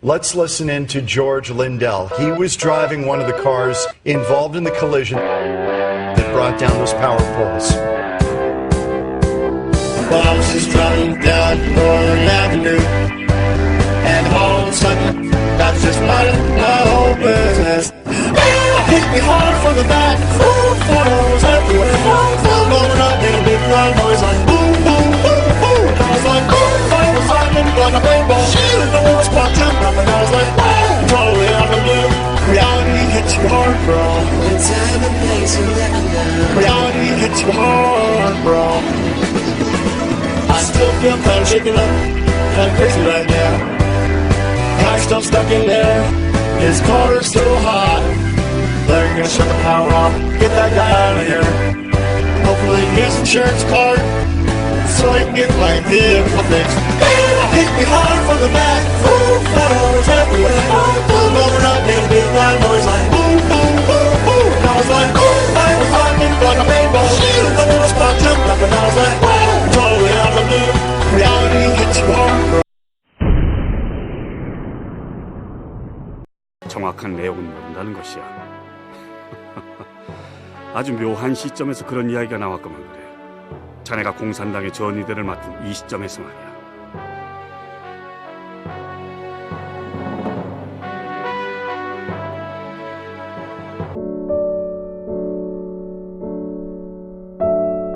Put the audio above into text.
Let's listen in to George Lindell. He was driving one of the cars involved in the collision that brought down those power poles. Driving down Avenue, and all of a sudden, that's just my, business. Hit me hard from the back, hits you hard, bro. I still feel kinda shaken up, kinda crazy right now. Still stuck in there, his car's still hot. They're gonna shut the power off, get that guy out of here. Hopefully his insurance card, so he can get my vehicle fixed. Hit me hard from the back, 정확한 내용은 모른다는 것이야. 아주 묘한 시점에서 그런 이야기가 나왔구만 그래. 자네가 공산당의 전위대를 맡은 이 시점에서 말이야.